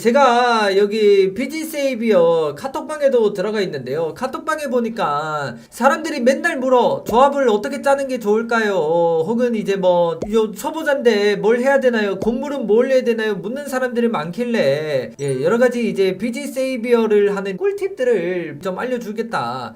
제가 여기 PG 세이비어 카톡방에도 들어가 있는데요. 카톡방에 보니까 사람들이 맨날 물어 조합을 어떻게 짜는 게 좋을까요? 혹은 이제 뭐 요 초보자인데 뭘 해야 되나요? 건물은 뭘 해야 되나요? 묻는 사람들이 많길래 예, 여러 가지 이제 PG 세이비어를 하는 꿀팁들을 좀 알려주겠다.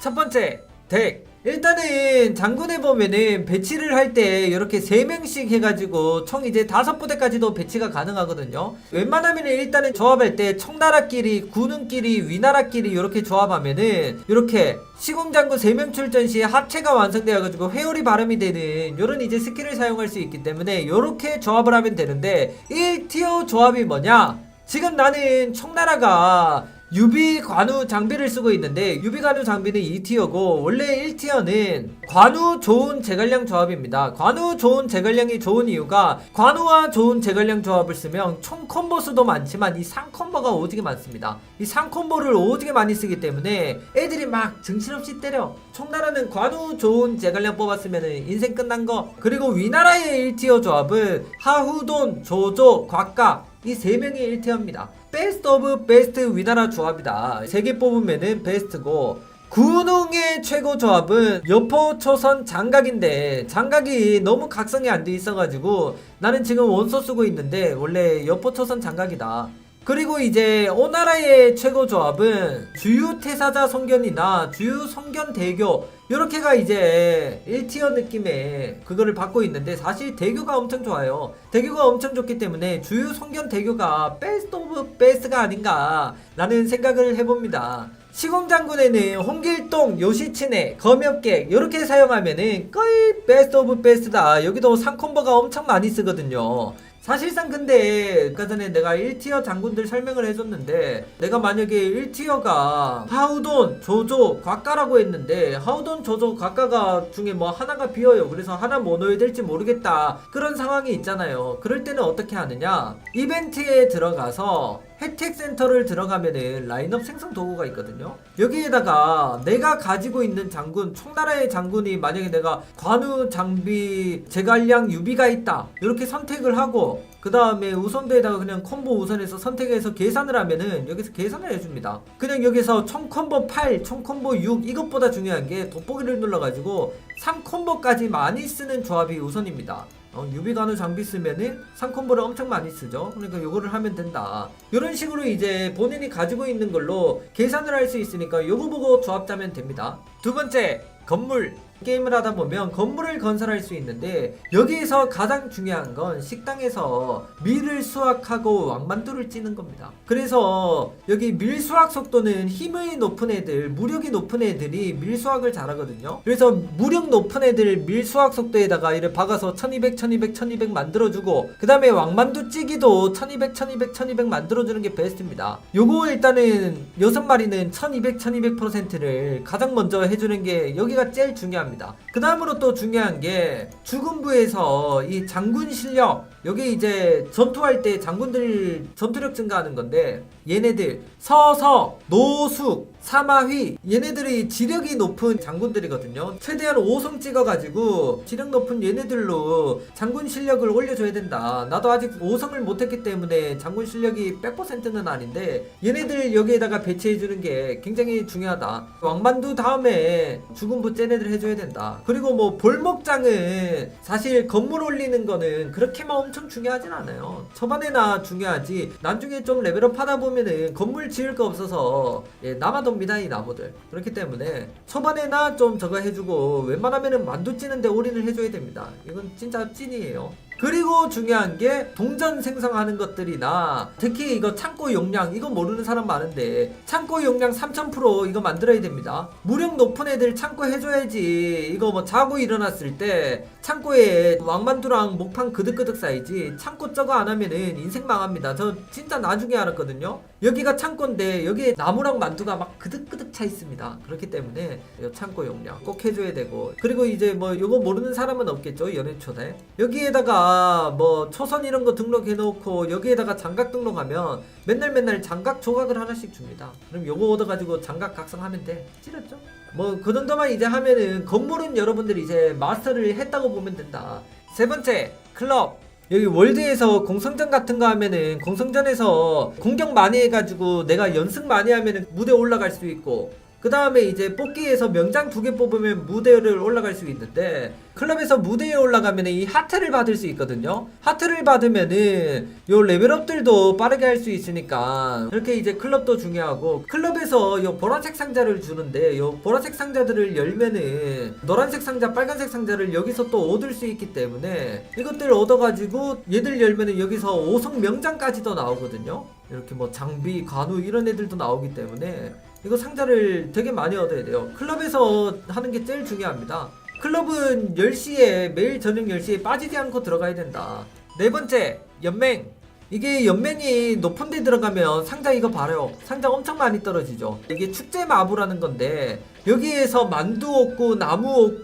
첫 번째 덱 일단은 장군에 보면은 배치를 할 때 이렇게 3명씩 해가지고 총 이제 다섯 부대까지도 배치가 가능하거든요. 웬만하면 일단은 조합할 때 청나라끼리 군웅끼리 위나라끼리 이렇게 조합하면은 이렇게 시공장군 3명 출전 시 합체가 완성되어가지고 회오리 발음이 되는 이런 이제 스킬을 사용할 수 있기 때문에 이렇게 조합을 하면 되는데 1티어 조합이 뭐냐? 지금 나는 청나라가 유비 관우 장비를 쓰고 있는데 유비 관우 장비는 2티어고 원래 1티어는 관우 좋은 제갈량 조합입니다. 관우 좋은 제갈량이 좋은 이유가 관우와 좋은 제갈량 조합을 쓰면 총 콤보 수도 많지만 이 상콤보가 오지게 많습니다. 이 상콤보를 오지게 많이 쓰기 때문에 애들이 막 정신없이 때려. 총나라는 관우 좋은 제갈량 뽑았으면 인생 끝난 거. 그리고 위나라의 1티어 조합은 하후돈, 조조, 곽가 이 세 명이 1티어입니다. 베스트 오브 베스트 위나라 조합이다. 세개 뽑으면은 베스트고 군웅의 최고 조합은 여포 초선 장각인데 장각이 너무 각성이 안 돼 있어가지고 나는 지금 원소 쓰고 있는데 원래 여포 초선 장각이다. 그리고 이제 오나라의 최고 조합은 주유 태사자 성견이나 주유 성견 대교 요렇게가 이제 1티어 느낌의 그거를 받고 있는데 사실 대교가 엄청 좋아요. 대교가 엄청 좋기 때문에 주유 성견 대교가 베스트 오브 베스트가 아닌가 라는 생각을 해봅니다. 시공장군에는 홍길동, 요시치네, 검역객 이렇게 사용하면은 거의 베스트 오브 베스트다. 여기도 상콤보가 엄청 많이 쓰거든요. 사실상 근데 아까 전에 내가 1티어 장군들 설명을 해줬는데 내가 만약에 1티어가 하우돈, 조조, 곽가라고 했는데 하우돈, 조조, 곽가가 중에 뭐 하나가 비어요. 그래서 하나 뭐 넣어야 될지 모르겠다. 그런 상황이 있잖아요. 그럴 때는 어떻게 하느냐? 이벤트에 들어가서 혜택 센터를 들어가면은 라인업 생성 도구가 있거든요. 여기에다가 내가 가지고 있는 장군, 총나라의 장군이 만약에 내가 관우 장비 제갈량 유비가 있다. 이렇게 선택을 하고 그 다음에 우선도에다가 그냥 콤보 우선해서 선택해서 계산을 하면은 여기서 계산을 해줍니다. 그냥 여기서 총 콤보 8, 총 콤보 6 이것보다 중요한 게 돋보기를 눌러가지고 3콤보까지 많이 쓰는 조합이 우선입니다. 어, 유비관우 장비 쓰면은 상콤보를 엄청 많이 쓰죠. 그러니까 요거를 하면 된다. 이런 식으로 이제 본인이 가지고 있는 걸로 계산을 할 수 있으니까 요거 보고 조합 짜면 됩니다. 두 번째, 건물. 게임을 하다 보면 건물을 건설할 수 있는데 여기에서 가장 중요한 건 식당에서 밀을 수확하고 왕만두를 찌는 겁니다. 그래서 여기 밀 수확 속도는 힘의 높은 애들, 무력이 높은 애들이 밀 수확을 잘하거든요. 그래서 무력 높은 애들 밀 수확 속도에다가 이를 박아서 1200, 1200, 1200 만들어주고 그 다음에 왕만두 찌기도 1200, 1200, 1200 만들어주는 게 베스트입니다. 요거 일단은 여섯 마리는 1200, 1200%를 가장 먼저 해주는 게 여기가 제일 중요합니다. 그 다음으로 또 중요한 게 주군부에서 이 장군 실력 여기 이제 전투할 때 장군들 전투력 증가하는 건데 얘네들 서서 노숙 사마휘 얘네들이 지력이 높은 장군들이거든요. 최대한 5성 찍어가지고 지력 높은 얘네들로 장군 실력을 올려줘야 된다. 나도 아직 5성을 못했기 때문에 장군 실력이 100%는 아닌데 얘네들 여기에다가 배치해주는 게 굉장히 중요하다. 왕만두 다음에 주군부 쟤네들 해줘야 된다. 그리고 뭐 볼목장은 사실 건물 올리는 거는 그렇게만 엄청 중요하진 않아요. 초반에나 중요하지. 나중에 좀 레벨업 하다 보면 은 건물 지을 거 없어서 예, 남아돕니다 이 나무들. 그렇기 때문에 초반에나 좀 저거 해주고 웬만하면은 만두 찌는데 올인을 해줘야 됩니다. 이건 진짜 찐이에요 그리고 중요한 게 동전 생성하는 것들이나 특히 이거 창고 용량 이거 모르는 사람 많은데 창고 용량 3000% 이거 만들어야 됩니다. 무력 높은 애들 창고 해줘야지 이거 뭐 자고 일어났을 때 창고에 왕만두랑 목판 그득그득 쌓이지 창고 저거 안 하면은 인생 망합니다. 저 진짜 나중에 알았거든요. 여기가 창고인데 여기에 나무랑 만두가 막 그득그득 차 있습니다. 그렇기 때문에 이 창고 용량 꼭 해줘야 되고 그리고 이제 뭐 이거 모르는 사람은 없겠죠 연애 초대 여기에다가 뭐 초선 이런 거 등록해 놓고 여기에다가 장각 등록하면 맨날 맨날 장각 조각을 하나씩 줍니다. 그럼 요거 얻어가지고 장각 각성하면 돼. 찌렸죠? 뭐 그 정도만 이제 하면은 건물은 여러분들이 이제 마스터를 했다고 보면 된다. 세 번째 클럽. 여기 월드에서 공성전 같은 거 하면은 공성전에서 공격 많이 해가지고 내가 연승 많이 하면은 무대 올라갈 수 있고 그 다음에 이제 뽑기에서 명장 두 개 뽑으면 무대를 올라갈 수 있는데 클럽에서 무대에 올라가면 이 하트를 받을 수 있거든요. 하트를 받으면은 요 레벨업들도 빠르게 할 수 있으니까 이렇게 이제 클럽도 중요하고 클럽에서 요 보라색 상자를 주는데 요 보라색 상자들을 열면은 노란색 상자 빨간색 상자를 여기서 또 얻을 수 있기 때문에 이것들 얻어가지고 얘들 열면은 여기서 5성 명장까지도 나오거든요. 이렇게 뭐 장비 관우 이런 애들도 나오기 때문에 이거 상자를 되게 많이 얻어야 돼요. 클럽에서 하는 게 제일 중요합니다. 클럽은 10시에 매일 저녁 10시에 빠지지 않고 들어가야 된다. 네 번째, 연맹. 이게 연맹이 높은 데 들어가면 상자 이거 봐요. 상자 엄청 많이 떨어지죠. 이게 축제 마부라는 건데 여기에서 만두 얻고 나무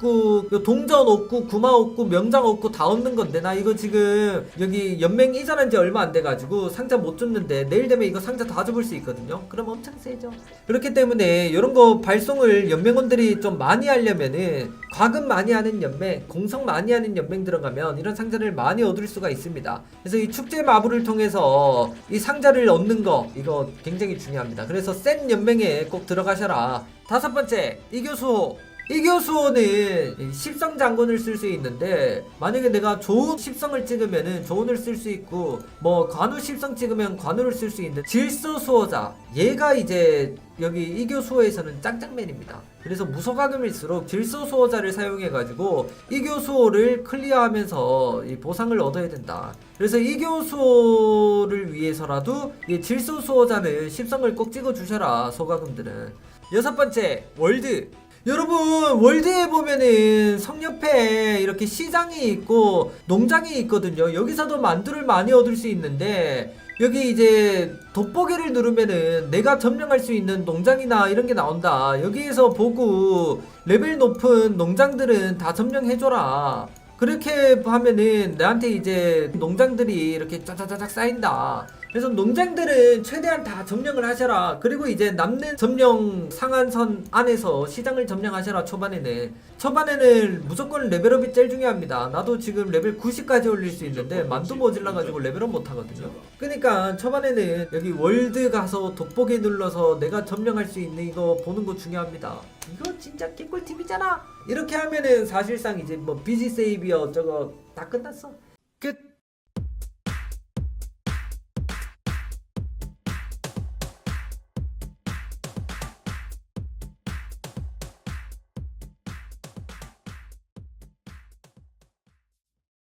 요 동전 얻고 구마 얻고 명장 얻고 다 얻는 건데 나 이거 지금 여기 연맹 이전한 지 얼마 안 돼가지고 상자 못 줬는데 내일 되면 이거 상자 다 접을 수 있거든요. 그럼 엄청 세죠. 그렇기 때문에 이런 거 발송을 연맹원들이 좀 많이 하려면은 과금 많이 하는 연맹, 공성 많이 하는 연맹 들어가면 이런 상자를 많이 얻을 수가 있습니다. 그래서 이 축제 마부를 통해서 이 상자를 얻는 거 이거 굉장히 중요합니다. 그래서 센 연맹에 꼭 들어가셔라. 다섯 번째 이교수호. 이교수호는 십성 장군을 쓸 수 있는데 만약에 내가 좋은 십성을 찍으면은 좋은을 쓸 수 있고 뭐 관우 십성 찍으면 관우를 쓸 수 있는데 질서 수호자 얘가 이제 여기 이교수호에서는 짱짱맨입니다. 그래서 무소가금일수록 질서 수호자를 사용해 가지고 이교수호를 클리어하면서 이 보상을 얻어야 된다. 그래서 이교수호를 위해서라도 이 질서 수호자는 십성을 꼭 찍어 주셔라 소가금들은. 여섯 번째 월드. 여러분 월드에 보면은 성 옆에 이렇게 시장이 있고 농장이 있거든요. 여기서도 만두를 많이 얻을 수 있는데 여기 이제 돋보기를 누르면은 내가 점령할 수 있는 농장이나 이런 게 나온다. 여기에서 보고 레벨 높은 농장들은 다 점령해줘라 그렇게 하면은 나한테 이제 농장들이 이렇게 짜자자작 쌓인다. 그래서 농장들은 최대한 다 점령을 하셔라. 그리고 이제 남는 점령 상한선 안에서 시장을 점령하셔라. 초반에는 초반에는 무조건 레벨업이 제일 중요합니다. 나도 지금 레벨 90까지 올릴 수 있는데 만두 모질라 가지고 레벨업 못 하거든요. 그러니까 초반에는 여기 월드 가서 돋보기 눌러서 내가 점령할 수 있는 이거 보는 거 중요합니다. 이거 진짜 개꿀 팁이잖아. 이렇게 하면은 사실상 이제 뭐 비지 세이비어 저거 다 끝났어. 끝.